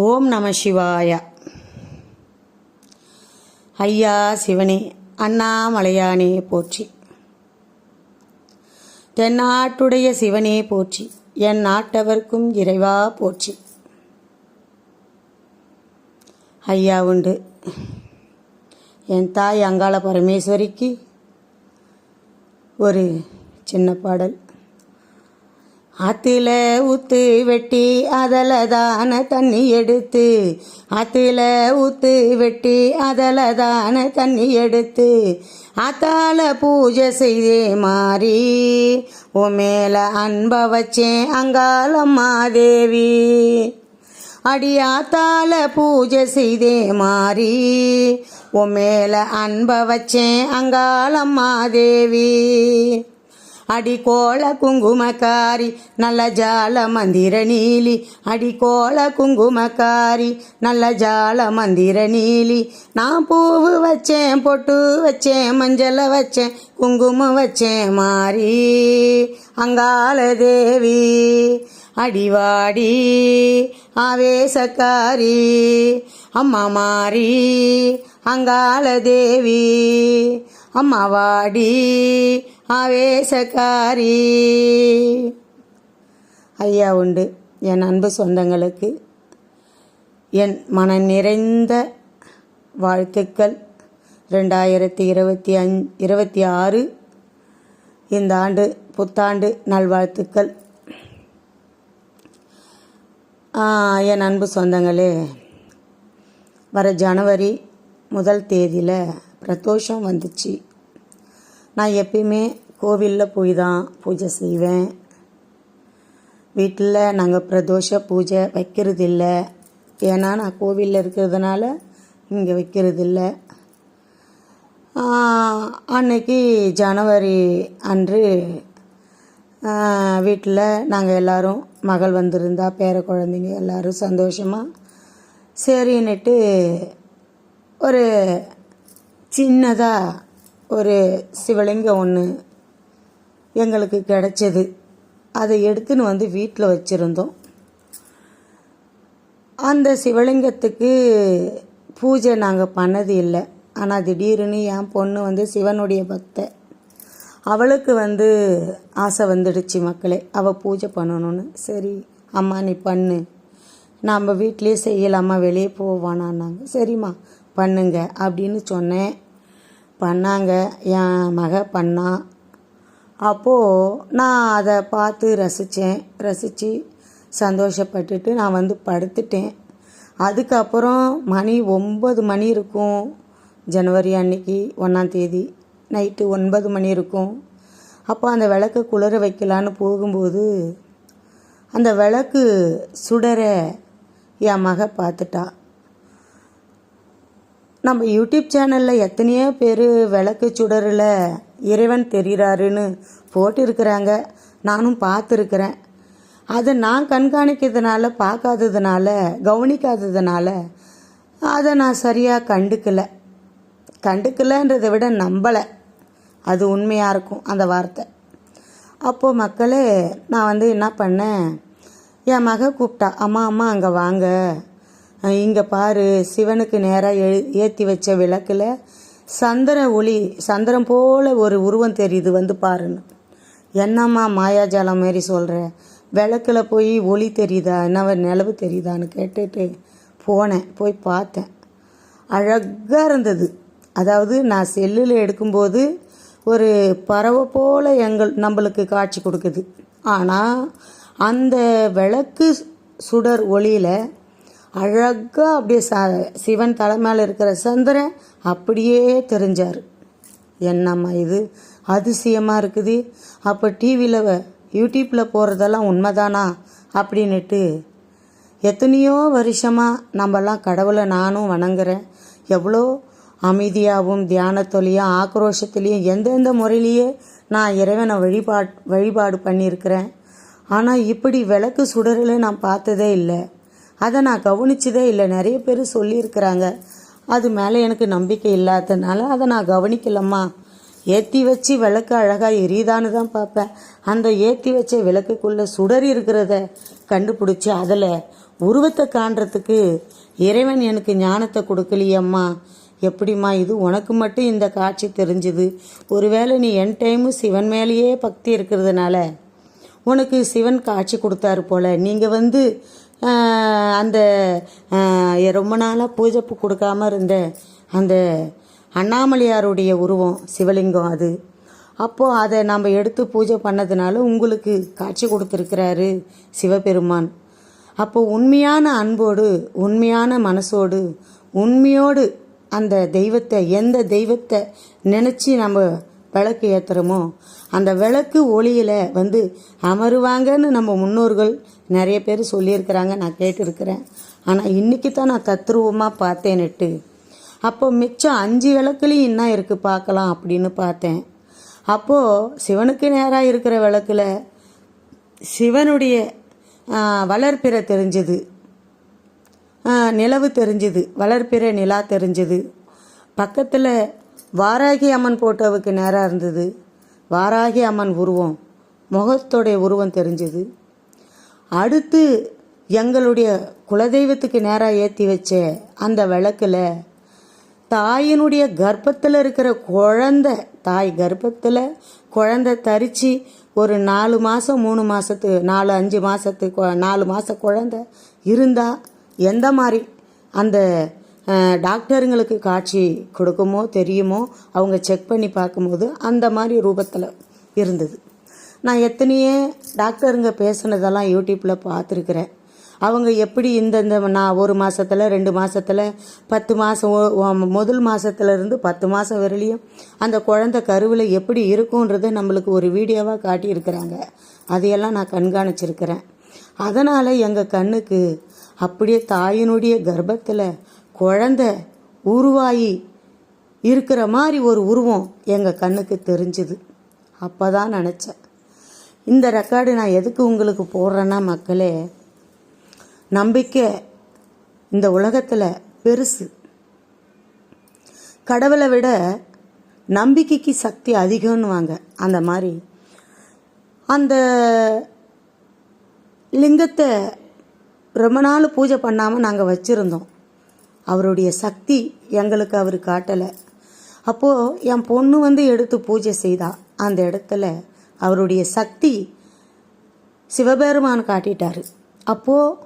ஓம் நம சிவாய. ஐயா சிவனே அண்ணாமலையானே போற்றி. தென்னாட்டுடைய சிவனே போற்றி என் நாட்டவர்க்கும் இறைவா போற்றி. ஐயா உண்டு. என் தாய் அங்காள பரமேஸ்வரிக்கு ஒரு சின்ன பாடல். அத்தில ஊத்து வெட்டி அதில் தான தண்ணி எடுத்து அத்தில ஊத்து வெட்டி அதில் தான தண்ணி எடுத்து அத்தால பூஜை செய்தே மாறி உன் மேல அன்ப வச்சேன் அங்காளம்மா தேவி அடியாத்தால பூஜை செய்தே மாறி உன் மேல அன்ப வச்சேன் அங்காளம்மாதேவி அடி குங்குமக்காரி நல்ல ஜால மந்திர நீலி. அடி குங்குமக்காரி நல்ல ஜால மந்திர நீலி. நான் பூவு வச்சேன் பொட்டு வச்சேன் மஞ்சள வச்சேன் குங்குமம் வச்சேன் மாறி. அங்காள தேவி அடிவாடி ஆவேசக்காரி. அம்மா மாறி அங்காள தேவி அம்மாவாடி ஆவேசக்காரி. ஐயா உண்டு. என் அன்பு சொந்தங்களுக்கு என் மன நிறைந்த வாழ்த்துக்கள். ரெண்டாயிரத்தி இருபத்தி அஞ் இருபத்தி ஆறு இந்த ஆண்டு புத்தாண்டு நல்வாழ்த்துக்கள். என் அன்பு சொந்தங்களே வர ஜனவரி முதல் தேதியில் பிரதோஷம் வந்துச்சு. நான் எப்பயுமே கோவிலில் போய் தான் பூஜை செய்வேன். வீட்டில் நாங்கள் பிரதோஷ பூஜை வைக்கிறது இல்லை ஏன்னா நான் கோவிலில் இருக்கிறதுனால இங்கே வைக்கிறது இல்லை அன்னைக்கு ஜனவரி அன்று வீட்டில் நாங்கள் எல்லோரும் மகள் வந்திருந்தா பேர குழந்தைங்க எல்லோரும் சந்தோஷமாக சரின்னுட்டு ஒரு சின்னதாக ஒரு சிவலிங்கம் ஒன்று எங்களுக்கு கிடைச்சது. அதை எடுத்துன்னு வந்து வீட்டில் வச்சுருந்தோம். அந்த சிவலிங்கத்துக்கு பூஜை நாங்கள் பண்ணது இல்லை. ஆனால் திடீர்னு என் பொண்ணு வந்து சிவனுடைய பக்தை. அவளுக்கு வந்து ஆசை வந்துடுச்சு மக்களே அவள் பூஜை பண்ணணும்னு. சரி அம்மா நீ பண்ணு. நாம் வீட்லேயே செய்யலாமா வெளியே போவானான்னாங்க. சரிம்மா பண்ணுங்க அப்படின்னு சொன்னேன். பண்ணாங்க. என் மக பண்ணா. அப்போது நான் அதை பார்த்து ரசித்தேன் ரசித்து சந்தோஷப்பட்டுட்டு நான் வந்து படுத்துட்டேன். அதுக்கப்புறம் மணி ஒம்பது மணி இருக்கும். ஜனவரி அன்னைக்கு ஒன்றாம் தேதி. நைட்டு ஒன்பது மணி இருக்கும். அப்போ அந்த விளக்கு குளிர வைக்கலான்னு போகும்போது அந்த விளக்கு சுடர என் மக பார்த்துட்டா. நம்ம யூடியூப் சேனலில் எத்தனையோ பேர் விளக்கு சுடரில் இறைவன் தெரிகிறாருன்னு போட்டிருக்கிறாங்க. நானும் பார்த்துருக்குறேன். அதை நான் கண்காணிக்கிறதுனால பார்க்காததுனால கவனிக்காததுனால அதை நான் சரியாக கண்டுக்கலை. கண்டுக்கலைன்றதை விட நம்பலை. அது உண்மையாக இருக்கும் அந்த வார்த்தை. அப்போது மக்களே நான் வந்து என்ன பண்ணேன்? என் மக கூப்பிட்டா அம்மா அம்மா அங்கே வாங்க. இங்கே பாரு சிவனுக்கு நேராக எழு ஏற்றி வச்ச விளக்கில் சந்திர ஒளி சந்திரம் போல ஒரு உருவம் தெரியுது வந்து பாருன்னு. என்னம்மா மாயாஜாலம் மாரி சொல்கிற விளக்கில் போய் ஒளி தெரியுதா? என்ன நிலவு தெரியுதான்னு கேட்டுட்டு போனேன் போய் பார்த்தேன். அழகாக இருந்தது. அதாவது நான் செல்லில் எடுக்கும்போது ஒரு பறவை போல எங்கள் நம்மளுக்கு காட்சி கொடுக்குது. ஆனால் அந்த விளக்கு சுடர் ஒளியில் அழகாக அப்படியே ச சிவன் தலை மேலே இருக்கிற சந்திரன் அப்படியே தெரிஞ்சார். என்னம்மா இது? அதிசயமாக இருக்குது. அப்போ டிவியில் யூடியூப்பில் போகிறதெல்லாம் உண்மைதானா? அப்படின்னுட்டு எத்தனையோ வருஷமாக நம்மலாம் கடவுளை நானும் வணங்குறேன். எவ்வளோ அமைதியாகவும் தியானத்துலேயும் ஆக்ரோஷத்துலேயும் எந்தெந்த முறையிலேயே நான் இறைவனை வழிபாட் வழிபாடு பண்ணியிருக்கிறேன். ஆனால் இப்படி விளக்கு சுடரில் நான் பார்த்ததே இல்லை. அதை நான் கவனிச்சதே இல்லை. நிறைய பேர் சொல்லியிருக்கிறாங்க. அது மேலே எனக்கு நம்பிக்கை இல்லாததுனால அதை நான் கவனிக்கலம்மா. ஏற்றி வச்சு விளக்கு அழகாக எரியுதான்னு தான் பார்ப்பேன். அந்த ஏற்றி வச்ச விளக்குக்குள்ளே சுடர் இருக்கிறத கண்டுபிடிச்சி அதில் உருவத்தை காண்றதுக்கு இறைவன் எனக்கு ஞானத்தை கொடுக்கலையம்மா. எப்படிம்மா இது? உனக்கு மட்டும் இந்த காட்சி தெரிஞ்சுது. ஒருவேளை நீ என் டைமு சிவன் மேலேயே பக்தி இருக்கிறதுனால உனக்கு சிவன் காட்சி கொடுத்தாரு போல. நீங்கள் வந்து அந்த ரொம்ப நாளாக பூஜை பூ கொடுக்காம இருந்த அந்த அண்ணாமலையாருடைய உருவம் சிவலிங்கம் அது. அப்போது அதை நம்ம எடுத்து பூஜை பண்ணதுனால உங்களுக்கு காட்சி கொடுத்துருக்கிறாரு சிவபெருமான். அப்போ உண்மையான அன்போடு உண்மையான மனசோடு உண்மையோடு அந்த தெய்வத்தை எந்த தெய்வத்தை நினச்சி நம்ம விளக்கு ஏற்றுறோமோ அந்த விளக்கு ஒளியில் வந்து அமருவாங்கன்னு நம்ம முன்னோர்கள் நிறைய பேர் சொல்லியிருக்கிறாங்க நான் கேட்டிருக்கிறேன். ஆனால் இன்றைக்கி தான் நான் தத்ரூபமாக பார்த்தேன் நெட்டு. அப்போ மிச்சம் அஞ்சு விளக்குலையும் என்ன இருக்குது பார்க்கலாம் அப்படின்னு பார்த்தேன். அப்போது சிவனுக்கு நேராக இருக்கிற விளக்கில் சிவனுடைய ஆ, வளர்பிறை தெரிஞ்சது. நிலவு தெரிஞ்சுது. வளர்பிறை நிலா தெரிஞ்சுது. பக்கத்தில் வாராகி அம்மன் போட்டோவுக்கு நேராக இருந்தது. வாராகி அம்மன் உருவம் முகத்தோடைய உருவம் தெரிஞ்சுது. அடுத்து எங்களுடைய குலதெய்வத்துக்கு நேராக ஏற்றி வச்ச அந்த விளக்கில் தாயினுடைய கர்ப்பத்தில் இருக்கிற குழந்த தாய் கர்ப்பத்தில் குழந்த தரித்து ஒரு நாலு மாதம் மூணு மாதத்து நாலு அஞ்சு மாதத்துக்கு நாலு மாத குழந்த இருந்தால் எந்த மாதிரி அந்த டாக்டருங்களுக்கு காட்சி கொடுக்குமோ தெரியுமோ அவங்க செக் பண்ணி பார்க்கும்போது அந்த மாதிரி ரூபத்தில் இருந்தது. நான் எத்தனையோ டாக்டருங்க பேசுனதெல்லாம் யூடியூப்பில் பார்த்துருக்குறேன். அவங்க எப்படி இந்தந்த நான் ஒரு மாதத்தில் ரெண்டு மாதத்தில் பத்து மாதம் முதல் மாதத்துலேருந்து பத்து மாதம் வரலையும் அந்த குழந்தை கருவில் எப்படி இருக்குன்றதை நம்மளுக்கு ஒரு வீடியோவாக காட்டியிருக்கிறாங்க. அதையெல்லாம் நான் கண்காணிச்சிருக்கிறேன். அதனால் எங்கள் கண்ணுக்கு அப்படியே தாயினுடைய கர்ப்பத்தில் குழந்த உருவாகி இருக்கிற மாதிரி ஒரு உருவம் எங்கள் கண்ணுக்கு தெரிஞ்சுது. அப்போ தான் நினச்சேன். இந்த ரெக்கார்டு நான் எதுக்கு உங்களுக்கு போடுறேன்னா மக்களே நம்பிக்கை இந்த உலகத்தில் பெருசு. கடவுளை விட நம்பிக்கைக்கு சக்தி அதிகம்னுவாங்க அந்த மாதிரி. அந்த லிங்கத்தை ரொம்ப நாள் பூஜை பண்ணாமல் நாங்கள் வச்சுருந்தோம். அவருடைய சக்தி எங்களுக்கு அவர் காட்டலை. அப்போது என் பொண்ணு வந்து எடுத்து பூஜை செய்தா. அந்த இடத்துல அவருடைய சக்தி சிவபெருமான் காட்டிட்டாரு. அப்போது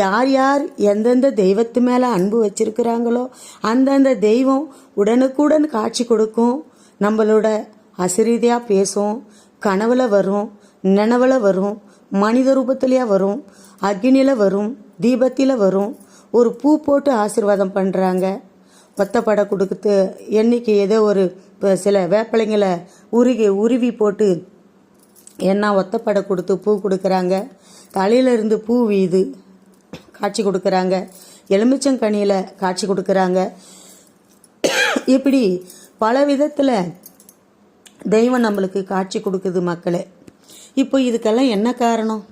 யார் யார் எந்தெந்த தெய்வத்து மேலே அன்பு வச்சுருக்கிறாங்களோ அந்தந்த தெய்வம் உடனுக்குடன் காட்சி கொடுக்கும். நம்மளோட அசிரீதியாக பேசும் கனவுல வரும் நினவுல வரும் மனித ரூபத்திலேயே வரும் அக்னியில் வரும் தீபத்தில் வரும் ஒரு பூ போட்டு ஆசீர்வாதம் பண்ணுறாங்க ஒத்தப்படை கொடுத்து என்னைக்கு ஏதோ ஒரு இப்போ சில வேப்பிலைங்களை உருகி உருவி போட்டு என்ன ஒத்தப்படை கொடுத்து பூ கொடுக்குறாங்க. தலையில இருந்து பூ வீது காட்சி கொடுக்குறாங்க. எலுமிச்சங்கனியில் காட்சி கொடுக்குறாங்க. இப்படி பல விதத்தில் தெய்வம் நம்மளுக்கு காட்சி கொடுக்குது மக்களே. இப்போ இதுக்கெல்லாம் என்ன காரணம்?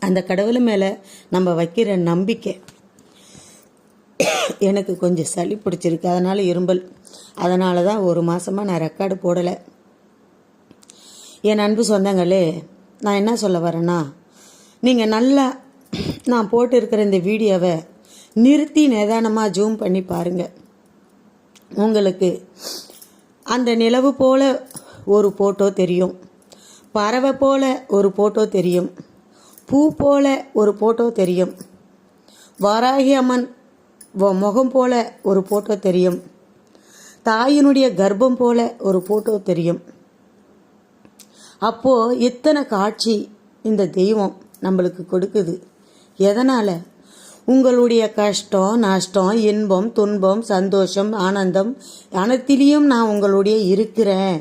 அந்த கடவுள் மேலே நம்ம வைக்கிற நம்பிக்கை எனக்கு கொஞ்சம் சளி பிடிச்சிருக்கு. அதனால் இரும்பல். அதனால தான் ஒரு மாதமாக நான் ரெக்கார்டு போடலை. என் அன்பு சொந்தங்களே நான் என்ன சொல்ல வரேன்னா நீங்கள் நல்லா நான் போட்டு இருக்கிற இந்த வீடியோவை நிறுத்தி நிதானமாக ஜூம் பண்ணி பாருங்கள் உங்களுக்கு அந்த நிலவு போல ஒரு போட்டோ தெரியும். பறவை போல ஒரு போட்டோ தெரியும். பூ போல ஒரு போட்டோ தெரியும். வாராகி அம்மன் வ- முகம் போல ஒரு போட்டோ தெரியும். தாயினுடைய கர்ப்பம் போல ஒரு போட்டோ தெரியும். அப்போது இத்தனை காட்சி இந்த தெய்வம் நம்மளுக்கு கொடுக்குது? எதனால்? உங்களுடைய கஷ்டம் நஷ்டம் இன்பம் துன்பம் சந்தோஷம் ஆனந்தம் அனைத்திலையும் நான் உங்களுடைய இருக்கிறேன்.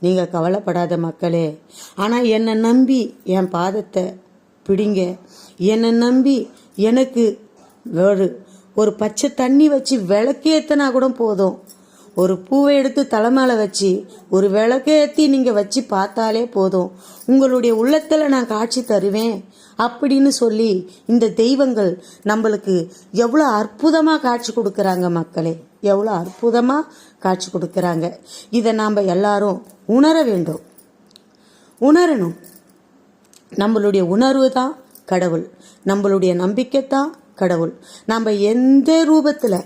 நீங்கள் கவலைப்படாத மக்களே. ஆனால் என்னை நம்பி என் பாதத்தை பிடிங்க. என்னை நம்பி எனக்கு ஒரு ஒரு பச்சை தண்ணி வச்சு விளக்கேற்றினா கூட போதும். ஒரு பூவை எடுத்து தலைமையில் வச்சு ஒரு விளக்கேற்றி நீங்கள் வச்சு பார்த்தாலே போதும். உங்களுடைய உள்ளத்தில் நான் காட்சி தருவேன் அப்படின்னு சொல்லி இந்த தெய்வங்கள் நம்மளுக்கு எவ்வளோ அற்புதமாக காட்சி கொடுக்குறாங்க மக்களே. எவ்வளோ அற்புதமாக காட்சி கொடுக்குறாங்க. இதை நாம் எல்லாரும் உணர வேண்டும். உணரணும். நம்மளுடைய உணர்வு தான் கடவுள். நம்மளுடைய நம்பிக்கை தான் கடவுள். நம்ம எந்த ரூபத்தில்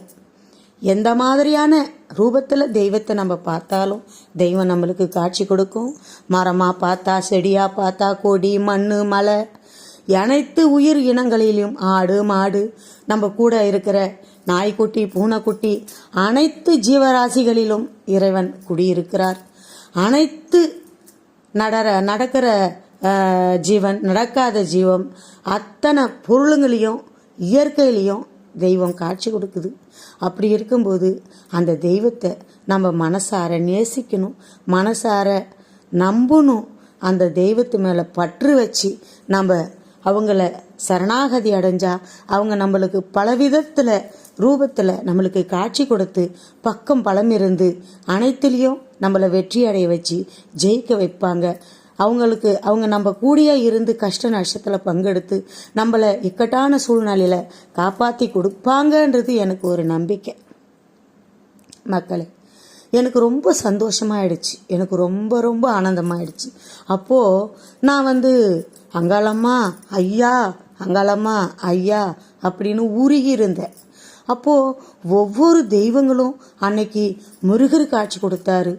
எந்த மாதிரியான ரூபத்தில் தெய்வத்தை நம்ம பார்த்தாலும் தெய்வம் நம்மளுக்கு காட்சி கொடுக்கும். மரமாக பார்த்தா செடியாக பார்த்தா கொடி மண் மலை அனைத்து உயிர் இனங்களிலும் ஆடு மாடு நம்ம கூட இருக்கிற நாய்க்குட்டி பூனைக்குட்டி அனைத்து ஜீவராசிகளிலும் இறைவன் குடியிருக்கிறார். அனைத்து நடற நடக்கிற ஜீவன் நடக்காத ஜீவம் அத்தனை பொருளுங்களையும் இயற்கையிலையும் தெய்வம் காட்சி கொடுக்குது. அப்படி இருக்கும்போது அந்த தெய்வத்தை நம்ம மனசார நேசிக்கணும் மனசார நம்பணும் அந்த தெய்வத்து மேலே பற்று வச்சு நம்ம அவங்கள சரணாகதி அடைஞ்சா அவங்க நம்மளுக்கு பலவிதத்தில் ரூபத்தில் நம்மளுக்கு காட்சி கொடுத்து பக்கம் பலம் இருந்து அனைத்துலேயும் நம்மளை வெற்றி அடைய வச்சு ஜெயிக்க வைப்பாங்க. அவங்களுக்கு அவங்க நம்ம கூடிய இருந்து கஷ்ட நஷ்டத்தில் பங்கெடுத்து நம்மளை இக்கட்டான சூழ்நிலையில் காப்பாற்றி கொடுப்பாங்கன்றது எனக்கு ஒரு நம்பிக்கை. மக்களே எனக்கு ரொம்ப சந்தோஷமாயிடுச்சு. எனக்கு ரொம்ப ரொம்ப ஆனந்தமாயிடுச்சு. அப்போது நான் வந்து அங்காளம்மா ஐயா அங்காளம்மா ஐயா அப்படின்னு உருகி இருந்தேன். அப்போது ஒவ்வொரு தெய்வங்களும் அன்னைக்கு முருகர் காட்சி கொடுத்தாரு.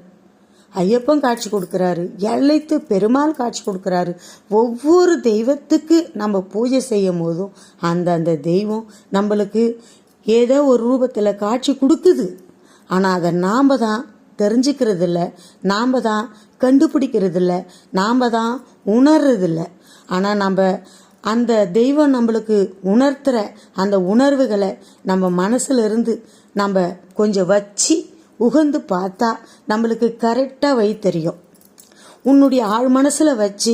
ஐயப்பன் காட்சி கொடுக்குறாரு. எல்லைத்து பெருமாள் காட்சி கொடுக்குறாரு. ஒவ்வொரு தெய்வத்துக்கு நம்ம பூஜை செய்யும் போதும் அந்த அந்த தெய்வம் நம்மளுக்கு ஏதோ ஒரு ரூபத்தில் காட்சி கொடுக்குது. ஆனால் அதை நாம் தான் தெரிஞ்சுக்கிறது இல்லை நாம் தான் கண்டுபிடிக்கிறது இல்லை நாம் தான் உணர்றதில்ல. ஆனால் நம்ம அந்த தெய்வம் நம்மளுக்கு உணர்த்துற அந்த உணர்வுகளை நம்ம மனசுல இருந்து நம்ம கொஞ்சம் வச்சு உகந்து பார்த்தா நம்மளுக்கு கரெக்டாக வழி தெரியும். உன்னுடைய ஆழ் மனசில் வச்சு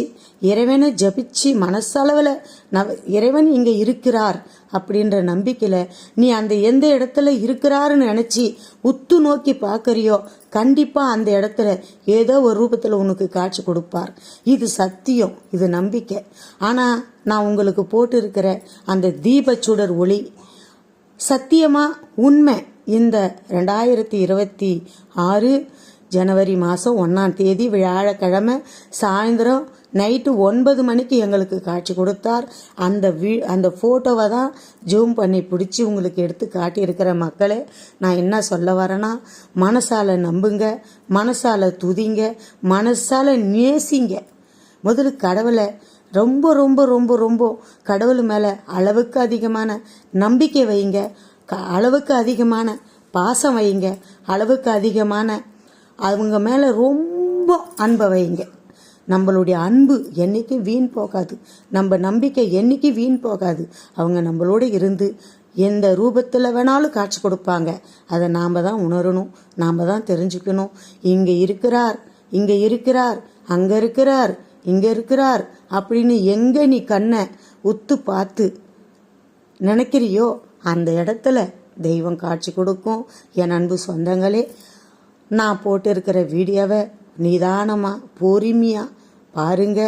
இறைவனை ஜபிச்சு மனசளவில் நவ இறைவன் இங்கே இருக்கிறார் அப்படின்ற நம்பிக்கையில் நீ அந்த எந்த இடத்துல இருக்கிறாருன்னு நினச்சி உத்து நோக்கி பார்க்குறியோ கண்டிப்பாக அந்த இடத்துல ஏதோ ஒரு ரூபத்தில் உனக்கு காட்சி கொடுப்பார். இது சத்தியம் இது நம்பிக்கை. ஆனால் நான் உங்களுக்கு போட்டிருக்கிற அந்த தீபச்சுடர் ஒளி சத்தியமாக உண்மை. இந்த ரெண்டாயிரத்தி இருபத்தி ஆறு ஜனவரி மாதம் ஒன்றாம் தேதி வியாழக்கிழமை சாயந்தரம் நைட்டு ஒன்பது மணிக்கு எங்களுக்கு காட்சி கொடுத்தார். அந்த வீ அந்த ஃபோட்டோவை தான் ஜூம் பண்ணி பிடிச்சி உங்களுக்கு எடுத்து காட்டியிருக்கிற மக்களே நான் என்ன சொல்ல வரேன்னா மனசால் நம்புங்க மனசால் துதிங்க மனசால் நேசிங்க. முதல்ல கடவுளை ரொம்ப ரொம்ப ரொம்ப ரொம்ப கடவுள் மேலே அளவுக்கு அதிகமான நம்பிக்கை வைங்க. க- அளவுக்கு அதிகமான பாசம் வைங்க அளவுக்கு அதிகமான அவங்க மேலே ரொம்ப அன்பை வைங்க நம்மளுடைய அன்பு என்னைக்கும் வீண் போகாது. நம்ம நம்பிக்கை என்றைக்கும் வீண் போகாது. அவங்க நம்மளோட இருந்து எந்த ரூபத்தில் வேணாலும் காட்சி கொடுப்பாங்க. அதை நாம் தான் உணரணும். நாம் தான் தெரிஞ்சுக்கணும். இங்கே இருக்கிறார் இங்கே இருக்கிறார் அங்கே இருக்கிறார் இங்கே இருக்கிறார் அப்படின்னு எங்கே நீ கண்ணை உத்து பார்த்து நினைக்கிறியோ அந்த இடத்துல தெய்வம் காட்சி கொடுக்கும். என் அன்பு சொந்தங்களே நான் போட்டிருக்கிற வீடியோவை நிதானமாக பொறுமையாக பாருங்க.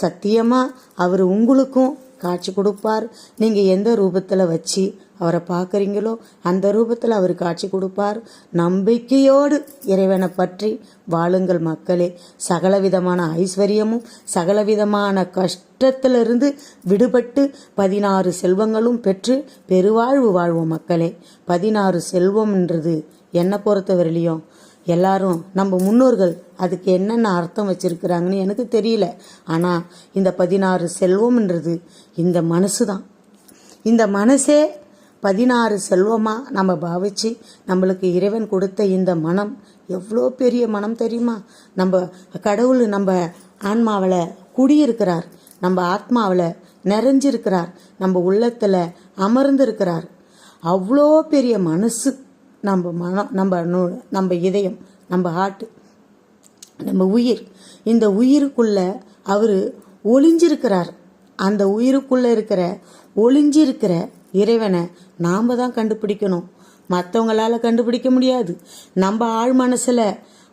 சத்தியமாக அவர் உங்களுக்கும் காட்சி கொடுப்பார். நீங்கள் எந்த ரூபத்தில் வச்சு அவரை பார்க்குறீங்களோ அந்த ரூபத்தில் அவர் காட்சி கொடுப்பார். நம்பிக்கையோடு இறைவனை பற்றி வாழுங்கள் மக்களே. சகலவிதமான ஐஸ்வர்யமும் சகலவிதமான கஷ்டத்திலிருந்து விடுபட்டு பதினாறு செல்வங்களும் பெற்று பெருவாழ்வு வாழ்வோம் மக்களே. பதினாறு செல்வம்ன்றது என்னை பொறுத்தவரையிலையும் எல்லாரும் நம்ம முன்னோர்கள் அதுக்கு என்னென்ன அர்த்தம் வச்சுருக்கிறாங்கன்னு எனக்கு தெரியல. ஆனால் இந்த பதினாறு செல்வம்ன்றது இந்த மனசு தான் இந்த மனசே பதினாறு செல்வமாக நம்ம பாவிச்சு நம்மளுக்கு இறைவன் கொடுத்த இந்த மனம்? எவ்வளோ பெரிய மனம் தெரியுமா? நம்ம கடவுள் நம்ம ஆன்மாவில் குடியிருக்கிறார். நம்ம ஆத்மாவில் நிறைஞ்சிருக்கிறார். நம்ம உள்ளத்தில் அமர்ந்திருக்கிறார். அவ்வளோ பெரிய மனசு நம்ம மனம் நம்ம நூ நம்ம இதயம் நம்ம ஹார்ட்டு நம்ம உயிர். இந்த உயிருக்குள்ள அவர் ஒளிஞ்சிருக்கிறார். அந்த உயிருக்குள்ளே இருக்கிற ஒளிஞ்சிருக்கிற இறைவனை நாம் தான் கண்டுபிடிக்கணும். மற்றவங்களால கண்டுபிடிக்க முடியாது. நம்ம ஆழ் மனசில்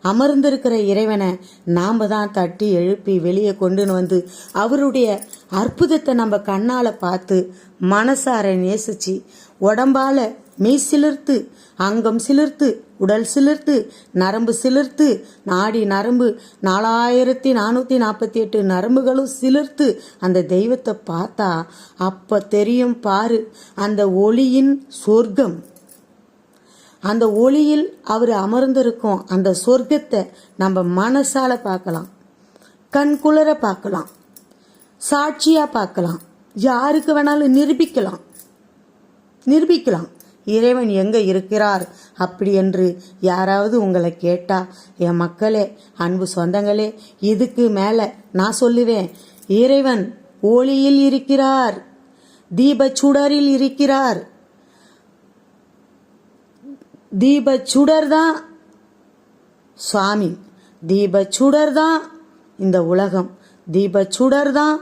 அமர்ந்திருக்கிற இறைவனை நாம் தான் தட்டி எழுப்பி வெளியே கொண்டுன்னு வந்து அவருடைய அற்புதத்தை நம்ம கண்ணால் பார்த்து மனசார நேசிச்சு உடம்பால மெய் சிலிர்த்து அங்கம் சிலிர்த்து உடல் சிலிர்த்து நரம்பு சிலிர்த்து நாடி நரம்பு நாலாயிரத்தி நானூற்றி நாற்பத்தி எட்டு நரம்புகளும் சிலிர்த்து அந்த தெய்வத்தை பார்த்தா அப்போ தெரியும் பாரு அந்த ஒளியின் சொர்க்கம். அந்த ஒளியில் அவர் அமர்ந்திருக்கும் அந்த சொர்க்கத்தை நம்ம மனசால பார்க்கலாம். கண் குளிர பார்க்கலாம். சாட்சியாக பார்க்கலாம். யாருக்கு வேணாலும் நிரூபிக்கலாம். நிரூபிக்கலாம். இறைவன் எங்கே இருக்கிறார்? அப்படி என்று யாராவது உங்களை கேட்டா என் மக்களே அன்பு சொந்தங்களே இதுக்கு மேலே நான் சொல்லுவேன். இறைவன் ஒளியில் இருக்கிறார் தீபச்சுடரில் இருக்கிறார். தீப சுடர் தான் சுவாமி தீப சுடர் தான் இந்த உலகம் தீப சுடர் தான்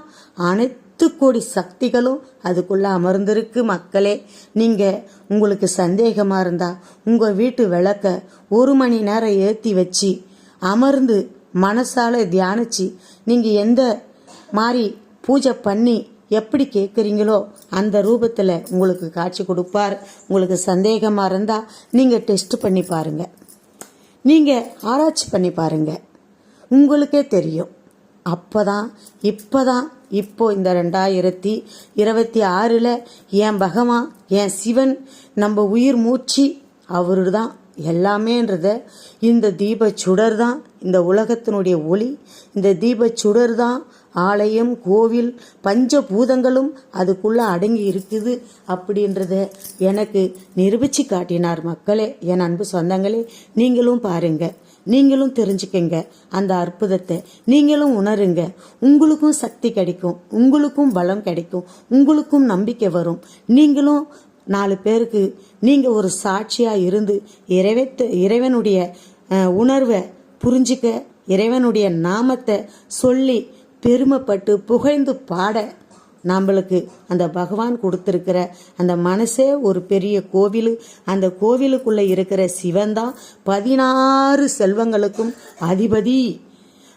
அனைத்து கோடி சக்திகளும் அதுக்குள்ள அமர்ந்திருக்கு மக்களே. நீங்க உங்களுக்கு சந்தேகமா இருந்தா உங்க வீட்டு விளக்க ஒரு மணி நேரம் ஏத்தி வச்சு அமர்ந்து மனசால தியானிச்சு நீங்க எந்த மாதிரி பூஜை பண்ணி எப்படி கேட்குறீங்களோ அந்த ரூபத்தில் உங்களுக்கு காட்சி கொடுப்பார். உங்களுக்கு சந்தேகமாக இருந்தால் நீங்கள் டெஸ்ட் பண்ணி பாருங்கள் நீங்கள் ஆராய்ச்சி பண்ணி பாருங்கள் உங்களுக்கே தெரியும். அப்போ தான் இப்போ தான் இந்த ரெண்டாயிரத்தி இருபத்தி ஆறில் என் பகவான் என் சிவன் நம்ம உயிர் மூச்சு அவரு தான் எல்லாமேன்றத இந்த தீப சுடர் தான் இந்த உலகத்தினுடைய ஒளி இந்த தீப சுடர் தான் ஆலயம் கோவில் பஞ்ச பூதங்களும் அதுக்குள்ளே அடங்கி இருக்குது அப்படின்றத எனக்கு நிரூபிச்சு காட்டினார் மக்களே என் அன்பு சொந்தங்களே நீங்களும் பாருங்கள் நீங்களும் தெரிஞ்சுக்கங்க அந்த அற்புதத்தை. நீங்களும் உணருங்க. உங்களுக்கும் சக்தி கிடைக்கும். உங்களுக்கும் பலம் கிடைக்கும். உங்களுக்கும் நம்பிக்கை வரும். நீங்களும் நாலு பேருக்கு நீங்க ஒரு சாட்சியா இருந்து இறைவே இறைவனுடைய உணர்வை புரிஞ்சுக்க இறைவனுடைய நாமத்தை சொல்லி பெருமைப்பட்டு புகழ்ந்து பாட நம்மளுக்கு அந்த பகவான் கொடுத்துருக்கிற அந்த மனசே ஒரு பெரிய கோவில். அந்த கோவிலுக்குள்ளே இருக்கிற சிவன் தான் பதினாறு செல்வங்களுக்கும் அதிபதி.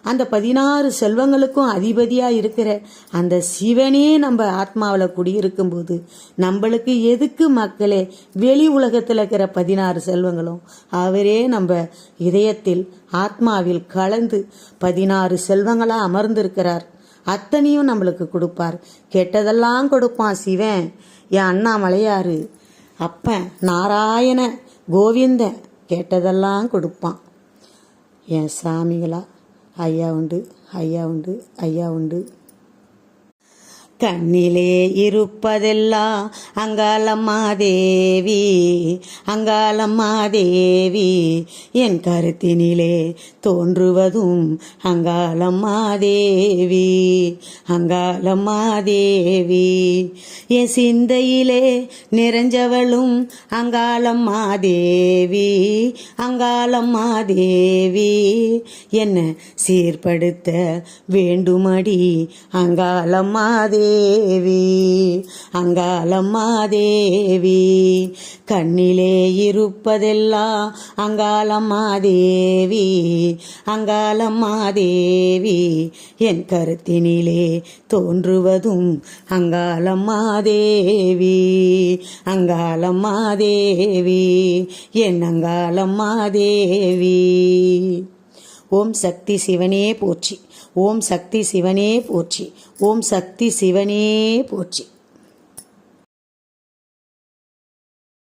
அந்த பதினாறு செல்வங்களுக்கும் அதிபதியாக இருக்கிற அந்த சிவனே நம்ம ஆத்மாவில் குடியிருக்கும்போது நம்மளுக்கு எதுக்கு மக்களே வெளி உலகத்தில் இருக்கிற பதினாறு செல்வங்களும்? அவரே நம்ம இதயத்தில் ஆத்மாவில் கலந்து பதினாறு செல்வங்களாக அமர்ந்திருக்கிறார். அத்தனையும் நம்மளுக்கு கொடுப்பார். கெட்டதெல்லாம் கொடுப்பான் சிவன். என் அண்ணா மலையாறு அப்பன் நாராயண கோவிந்த கேட்டதெல்லாம் கொடுப்பான். என் சாமிகளா? ஐயா உண்டு ஐயா உண்டு ஐயா உண்டு. கண்ணிலே இருப்பதெல்லாம் அங்காளம்மா தேவி அங்காளம்மா தேவி என் கருத்தினிலே தோன்றுவதும் அங்காளம்மா தேவி அங்காளம்மா தேவி என் சிந்தையிலே நிறைஞ்சவளும் அங்காளம்மா தேவி அங்காளம்மா தேவி என்ன சீர்படுத்த வேண்டுமடி அங்காளம்மா தேவி அங்காளம்மா தேவி கண்ணிலே இருப்பதெல்லாம் அங்காளம்மா தேவி அங்காளம்மா தேவி என் கருத்தினிலே தோன்றுவதும் அங்காளம்மா தேவி அங்காளம்மா தேவி என் அங்காளம்மா தேவி ஓம் சக்தி சிவனே போற்றி. ஓம் சக்தி சிவனே போற்றி. ஓம் சக்தி சிவனே போற்றி.